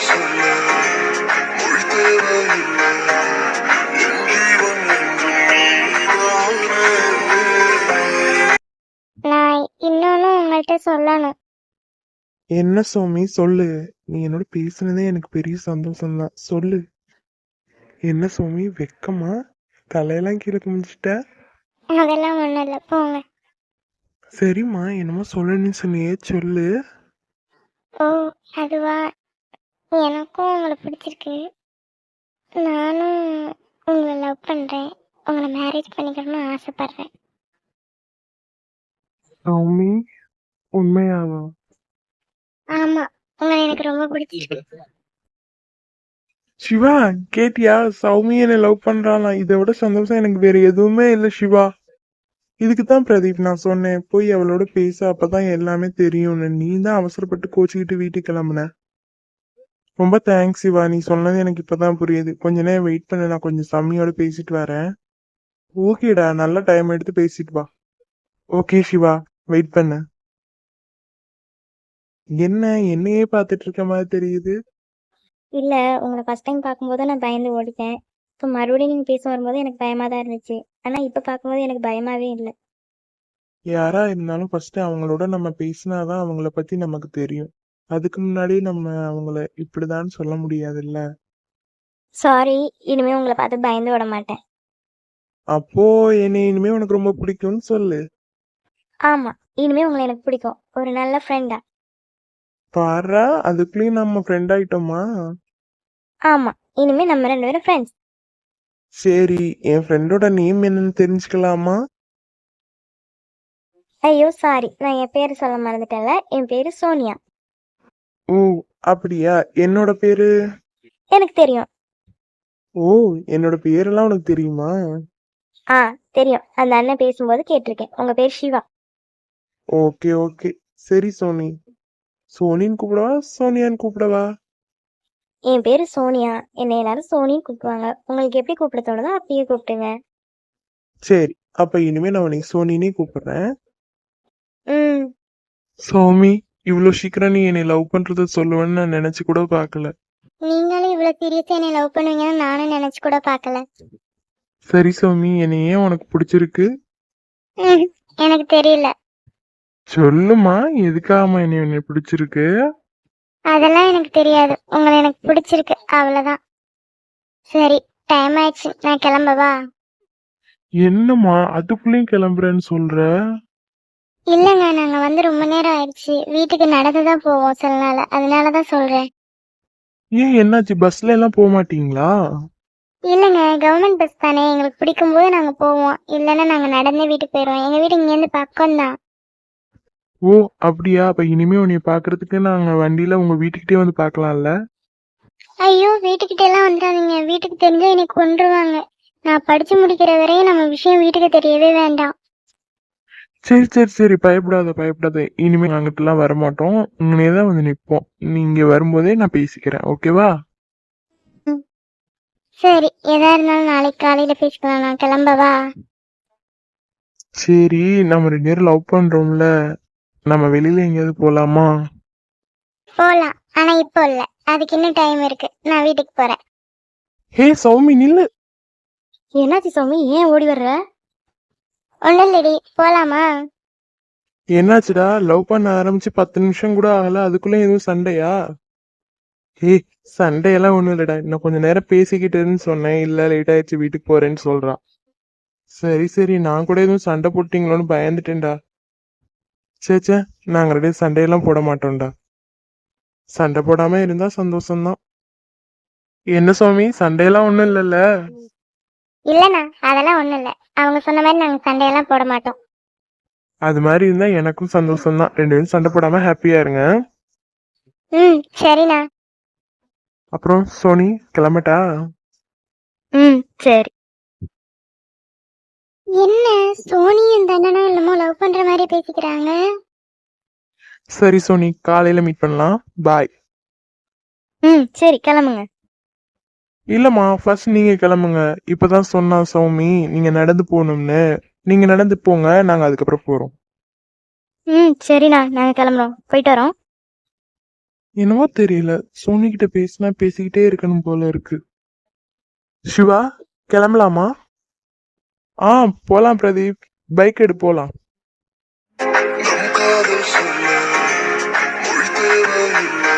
சொல்ல மொழி தேவையில்லை என் ஜீவன் என்றும் நீதானே நான் இன்னொன்னு உங்கள்கிட்ட சொல்லணும். என்ன சோமி? சொல்லு. நீ என்னோட பேசுனதே எனக்கு பெரிய சந்தோஷம் தான் சொல்லு. என்ன சோமி? வெக்கமா? தலையெல்லாம் கீழே குமிச்சிட்ட அதெல்லாம் ஒன்றும் இல்லை. போங்க. சரிம்மா. என்னமோ சொல்லணும்னு சொன்னியே. சொல்லு. ஓ அதுவா? எனக்கும் உங்களை பிடிச்சிருக்கு. நானும் உங்களை லவ் பண்ணுறேன் உங்களை மேரேஜ் பண்ணிக்கணும்னு ஆசைப்பட்றேன். சௌமி உண்மையாவா? ஆமாம் உங்களை எனக்கு ரொம்ப பிடிச்சிருக்கு. சிவா கேட்டியா? சௌமி என்னை லவ் பண்றாளாம் இதை விட சந்தோஷம் எனக்கு வேற எதுவுமே இல்லை சிவா. இதுக்கு தான் பிரதீப் நான் சொன்னேன். போய் அவளோட பேச அப்பதான் எல்லாமே தெரியும்னு. நீ தான் அவசரப்பட்டு கோச்சிக்கிட்டு வீட்டுக்கு கிளம்புன. ரொம்ப தேங்க்ஸ் சிவா நீ சொன்னது எனக்கு இப்பதான் புரியுது. கொஞ்ச நேரம் வெயிட் பண்ணு நான் கொஞ்சம் சம்மியோட பேசிட்டு வரேன். ஓகேடா நல்ல டைம் எடுத்து பேசிட்டு வா. ஓகே சிவா வெயிட் பண்ணு. என்ன என்னையே பார்த்துட்டு இருக்க மாதிரி தெரியுது? இல்லை உங்களை ஃபஸ்ட் டைம் பார்க்கும்போது நான் பயந்து ஓடிட்டேன். இப்போ மறுபடியும் நீங்கள் பேச வரும்போது எனக்கு பயமாக தான் இருந்துச்சு. ஆனால் இப்போ பார்க்கும்போது எனக்கு பயமாகவே இல்லை. யாரா இருந்தாலும் ஃபர்ஸ்ட் அவங்களோட நம்ம பேசினாதான் அவங்கள பத்தி நமக்கு தெரியும். அதுக்கு முன்னாடி நம்ம அவங்கள இப்படிதான் சொல்ல முடியாதுல்ல? சாரி இனிமேல் உங்களை பார்த்து பயந்து விட மாட்டேன். அப்போ என்னை இனிமே உனக்கு ரொம்ப பிடிக்கும்னு சொல்லு. ஆமாம் இனிமேல் உங்களை எனக்கு பிடிக்கும். ஒரு நல்ல ஃப்ரெண்டா பாரா அதுக்குள்ளயும் நம்ம ஃப்ரெண்ட் ஆயிட்டோமா? ஆமாம் இனிமேல் நம்ம ரெண்டு பேரும் ஃப்ரெண்ட்ஸ் சரி என் ஃப்ரெண்டோட நேம் என்னன்னு தெரிஞ்சுக்கலாமா? ஐயோ சாரி நான் என் பேர் சொல்ல மறந்துட்டேன்ல. என் பேர் சோனியா. ஓ அப்படியா? என்னோட பேரு? எனக்கு தெரியும். ஓ என்னோட பேரெல்லாம் உனக்கு தெரியுமா? ஆ தெரியும். அந்த அண்ணன் பேசும்போது கேட்டிருக்கேன். உங்கள் பேர் சிவா ஓகே ஓகே. சரி சோனி. சோனின்னு கூப்பிடவா? சோனியான்னு கூப்பிடவா? என் பேர் சோனியா. என்னை எல்லாரும் சோனின்னு கூப்பிடுவாங்க. உங்களுக்கு எப்படி கூப்பிட தோணுதோ அப்படியே கூப்பிடுங்க. சரி அப்ப இனிமே நான் உன்னை சோனினே கூப்பிடுறேன். ம். சௌமி. இவ்வளவு சீக்கிரம் நீ என்னை லவ் பண்றத சொல்லுவேன்னு நான் நினைச்சு கூட பார்க்கல. நீங்களும் இவ்வளோ சீரியஸாக என்னை லவ் பண்ணுவீங்கன்னு நானும் நினச்சி கூட பார்க்கல. சரி சௌமி என்னை ஏன் உனக்கு பிடிச்சிருக்கு? எனக்கு தெரியல. சொல்லுமா எதுக்காகமா என்னை உன்னை பிடிச்சிருக்கு? அதெல்லாம் எனக்கு தெரியாது. உங்களை எனக்கு பிடிச்சிருக்கு. அவ்வளோதான் சரி டைம் ஆயிடுச்சு. நான் கிளம்பவா? என்னம்மா அதுக்குள்ளேயும் கிளம்புறேன்னு சொல்ற? இல்லைங்க நாங்கள் வந்து ரொம்ப நேரம் ஆயிடுச்சு. வீட்டுக்கு நடந்து தான் போவோம் சில நாள். அதனால தான் சொல்கிறேன் ஏன் என்னாச்சு? பஸ்ல எல்லாம் போக மாட்டீங்களா இல்லைங்க கவர்மெண்ட் பஸ் தானே. எங்களுக்கு பிடிக்கும்போது நாங்கள் போவோம். இல்லைன்னா நாங்கள் நடந்தே வீட்டுக்கு போயிடுவோம் எங்கள் வீடு இங்கேருந்து பக்கம் தான். ஓ அப்படியா? அப்ப இனிமே உன்னை பாக்குறதுக்கு நாங்க வண்டியில உங்க வீட்டுக்கிட்டே வந்து பார்க்கலாம்ல? ஐயோ வீட்டுக்கிட்ட எல்லாம் வந்துடாதீங்க. வீட்டுக்கு தெரிஞ்சா என்னை கொன்றுவாங்க. நான் படிச்சு முடிக்கிற வரையும் நம்ம விஷயம் வீட்டுக்கு தெரியவே வேண்டாம். சரி சரி சரி. பயப்படாத பயப்படாத. இனிமே அங்கிட்டலாம் வரமாட்டோம். இங்கனே தான் வந்து நிப்போம். நீங்க வரும்போதே நான் பேசிக்கிறேன். ஓகேவா சரி. எதா இருந்தாலும் நாளைக்கு காலையில பேசிக்கலாம். நான் கிளம்பவா சரி. நம்ம ரெண்டு பேரும் லவ் பண்றோம்ல. நம்ம வெளியில எங்கேயாவது போலாமா? போலாம். ஆனா இப்போ இல்ல. அதுக்கு இன்னும் டைம் இருக்கு. நான் வீட்டுக்கு போறேன். ஹே சௌமி நில்லு. என்னாச்சு சௌமி? ஏன் ஓடி வர்ற? ஒன்றும் இல்லடி போலாமா? என்னாச்சுடா? லவ் பண்ண ஆரம்பிச்சு பத்து நிமிஷம் கூட ஆகல அதுக்குள்ள எதுவும் சண்டையா? ஏய் சண்டையெல்லாம் ஒண்ணும் இல்லடா. இன்னும் கொஞ்ச நேரம் பேசிக்கிட்டேன்னு சொன்னேன். இல்ல லேட் ஆயிடுச்சு வீட்டுக்கு போறேன்னு சொல்றான் சரி சரி நான் கூட எதுவும் சண்டை போட்டீங்களோன்னு பயந்துட்டேன்டா. சே சே நாங்க ரெண்டு சண்டையெல்லாம் போட மாட்டோம்டா. சண்டை போடாம இருந்தா சந்தோஷம்தான். என்ன சுவாமி? சண்டையெல்லாம் ஒண்ணும் இல்லைல்ல. இல்லண்ணா அதெல்லாம் ஒண்ணும் இல்ல. அவங்க சொன்ன மாதிரி நாங்க சண்டையெல்லாம் போட மாட்டோம். அது மாதிரி இருந்தா எனக்கும் சந்தோஷம்தான். ரெண்டு பேரும் சண்டை போடாம ஹாப்பியா இருங்க. ம் சரிண்ணா. அப்புறம் சோனி கிளம்பட்டா? ம் சரி. என்ன சோனி இந்த அண்ணனும் என்னமோ லவ் பண்ற மாதிரி பேசிக்கிறாங்க? சரி சோனி காலையில மீட் பண்ணலாம். பாய் ம் சரி கிளம்புங்க. இல்லம்மா ஃபர்ஸ்ட் நீங்க கிளம்புங்க. இப்பதான் சொன்னா சௌமி நீங்க நடந்து போகணும்னு. நீங்க நடந்து போங்க நாங்க அதுக்கப்புறம் போறோம். ம் சரிண்ணா. நாங்க கிளம்புறோம். போயிட்டு வரோம். என்னவோ தெரியல. சோனி கிட்ட பேசினா பேசிக்கிட்டே இருக்கணும் போல இருக்கு. சிவா கிளம்பலாமா? ஆ போலாம் பிரதீப். பைக் எடு போலாம். நம் காதல் சொல்ல மொழி தேவையில்லை